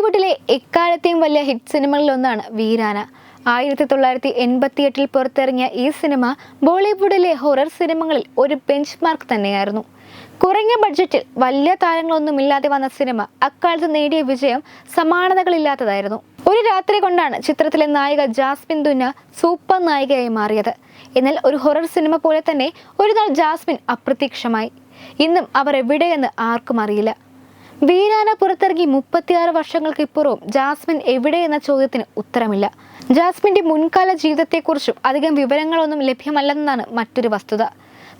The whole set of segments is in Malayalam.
ബോളിവുഡിലെ എക്കാലത്തെയും വലിയ ഹിറ്റ് സിനിമകളിലൊന്നാണ് വീരാന. ആയിരത്തി തൊള്ളായിരത്തി എൺപത്തി എട്ടിൽ പുറത്തിറങ്ങിയ ഈ സിനിമ ബോളിവുഡിലെ ഹൊറർ സിനിമകളിൽ ഒരു ബെഞ്ച് മാർക്ക് തന്നെയായിരുന്നു. കുറഞ്ഞ ബഡ്ജറ്റിൽ വലിയ താരങ്ങളൊന്നുമില്ലാതെ വന്ന സിനിമ അക്കാലത്ത് നേടിയ വിജയം സമാനതകളില്ലാത്തതായിരുന്നു. ഒരു രാത്രി കൊണ്ടാണ് ചിത്രത്തിലെ നായിക ജാസ്മിൻ ദുന്ന സൂപ്പർ നായികയായി മാറിയത്. എന്നാൽ ഒരു ഹൊറർ സിനിമ പോലെ തന്നെ ഒരു നാൾ ജാസ്മിൻ അപ്രത്യക്ഷമായി. ഇന്നും അവർ എവിടെയെന്ന് ആർക്കും അറിയില്ല. വീരാന പുറത്തിറങ്ങി മുപ്പത്തിയാറ് വർഷങ്ങൾക്ക് ഇപ്പുറവും ജാസ്മിൻ എവിടെ എന്ന ചോദ്യത്തിന് ഉത്തരമില്ല. ജാസ്മിന്റെ മുൻകാല ജീവിതത്തെക്കുറിച്ചും അധികം വിവരങ്ങളൊന്നും ലഭ്യമല്ലെന്നാണ് മറ്റൊരു വസ്തുത.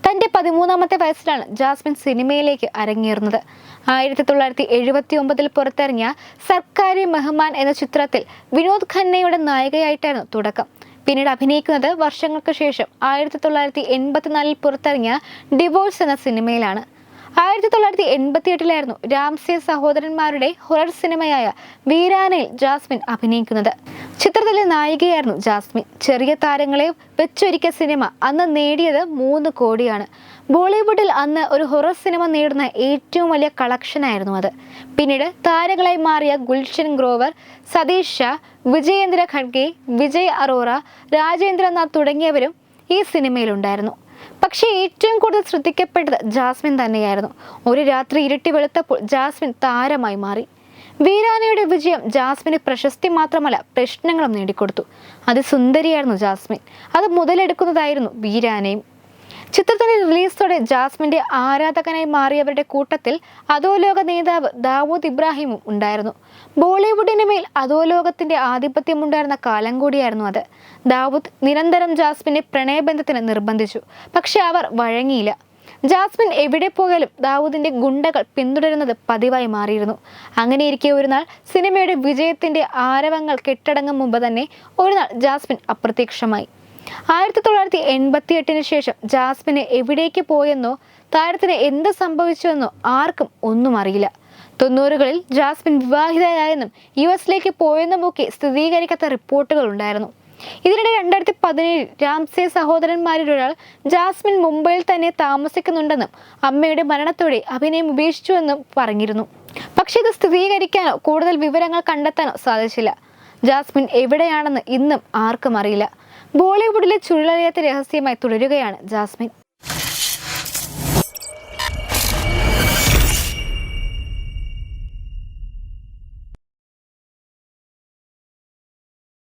തന്റെ പതിമൂന്നാമത്തെ വയസ്സിലാണ് ജാസ്മിൻ സിനിമയിലേക്ക് അരങ്ങേറുന്നത്. ആയിരത്തി തൊള്ളായിരത്തി എഴുപത്തി ഒമ്പതിൽ പുറത്തിറങ്ങിയ സർക്കാരി മെഹ്മാൻ എന്ന ചിത്രത്തിൽ വിനോദ് ഖന്നയുടെ നായികയായിട്ടായിരുന്നു തുടക്കം. പിന്നീട് അഭിനയിക്കുന്നത് വർഷങ്ങൾക്ക് ശേഷം ആയിരത്തി തൊള്ളായിരത്തി എൺപത്തിനാലിൽ പുറത്തിറങ്ങിയ ഡിവോഴ്സ് എന്ന സിനിമയിലാണ്. ആയിരത്തി തൊള്ളായിരത്തി എൺപത്തി എട്ടിലായിരുന്നു രാംസെ സഹോദരന്മാരുടെ ഹൊറർ സിനിമയായ വീരാനയിൽ ജാസ്മിൻ അഭിനയിക്കുന്നത്. ചിത്രത്തിലെ നായികയായിരുന്നു ജാസ്മിൻ. ചെറിയ താരങ്ങളെ വെച്ചൊരുക്കിയ സിനിമ അന്ന് നേടിയത് മൂന്ന് കോടിയാണ്. ബോളിവുഡിൽ അന്ന് ഒരു ഹൊറർ സിനിമ നേടുന്ന ഏറ്റവും വലിയ കളക്ഷനായിരുന്നു അത്. പിന്നീട് താരങ്ങളായി മാറിയ ഗുൽഷൻ ഗ്രോവർ സതീഷ് ഷാ വിജയേന്ദ്ര ഖഡ്ഗെ വിജയ് അറോറ രാജേന്ദ്രനാഥ് തുടങ്ങിയവരും ഈ സിനിമയിലുണ്ടായിരുന്നു. പക്ഷേ ഏറ്റവും കൂടുതൽ ശ്രദ്ധിക്കപ്പെട്ടത് ജാസ്മിൻ തന്നെയായിരുന്നു. ഒരു രാത്രി ഇരുട്ടി വെളുത്തപ്പോൾ ജാസ്മിൻ താരമായി മാറി. വീരാനയുടെ വിജയം ജാസ്മിന് പ്രശസ്തി മാത്രമല്ല പ്രശ്നങ്ങളും നേടിക്കൊടുത്തു. അത് സുന്ദരിയായിരുന്നു ജാസ്മിൻ. അത് മുതലെടുക്കുന്നതായിരുന്നു വീരാനയും ചിത്രത്തിന്റെ റിലീസോടെ ജാസ്മിന്റെ ആരാധകനായി മാറിയവരുടെ കൂട്ടത്തിൽ അധോലോക നേതാവ് ദാവൂദ് ഇബ്രാഹിമും ഉണ്ടായിരുന്നു. ബോളിവുഡിന് മേൽ അധോലോകത്തിന്റെ ആധിപത്യമുണ്ടായിരുന്ന കാലം കൂടിയായിരുന്നു അത്. ദാവൂദ് നിരന്തരം ജാസ്മിനെ പ്രണയബന്ധത്തിന് നിർബന്ധിച്ചു. പക്ഷെ അവർ വഴങ്ങിയില്ല. ജാസ്മിൻ എവിടെ പോയാലും ദാവൂദിന്റെ ഗുണ്ടകൾ പിന്തുടരുന്നത് പതിവായി മാറിയിരുന്നു. അങ്ങനെയിരിക്കെ ഒരു നാൾ സിനിമയുടെ വിജയത്തിന്റെ ആരവങ്ങൾ കെട്ടടങ്ങും മുമ്പ് തന്നെ ഒരു നാൾ ജാസ്മിൻ അപ്രത്യക്ഷമായി. ആയിരത്തി തൊള്ളായിരത്തി എൺപത്തി എട്ടിന് ശേഷം ജാസ്മിന് എവിടേക്ക് പോയെന്നോ താരത്തിന് എന്ത് സംഭവിച്ചുവെന്നോ ആർക്കും ഒന്നും അറിയില്ല. തൊണ്ണൂറുകളിൽ ജാസ്മിൻ വിവാഹിതയായെന്നും യു എസിലേക്ക് പോയെന്നുമൊക്കെ സ്ഥിരീകരിക്കാത്ത റിപ്പോർട്ടുകൾ ഉണ്ടായിരുന്നു. ഇതിനിടെ രണ്ടായിരത്തി പതിനേഴിൽ രാംസെ സഹോദരന്മാരിൽ ഒരാൾ ജാസ്മിൻ മുംബൈയിൽ തന്നെ താമസിക്കുന്നുണ്ടെന്നും അമ്മയുടെ മരണത്തോടെ അഭിനയം ഉപേക്ഷിച്ചുവെന്നും പറഞ്ഞിരുന്നു. പക്ഷേ ഇത് സ്ഥിരീകരിക്കാനോ കൂടുതൽ വിവരങ്ങൾ കണ്ടെത്താനോ സാധിച്ചില്ല. ജാസ്മിൻ എവിടെയാണെന്ന് ഇന്നും ആർക്കും അറിയില്ല. ബോളിവുഡിലെ ചുഴലറിയാത്ത രഹസ്യമായി തുടരുകയാണ് ജാസ്മിൻ.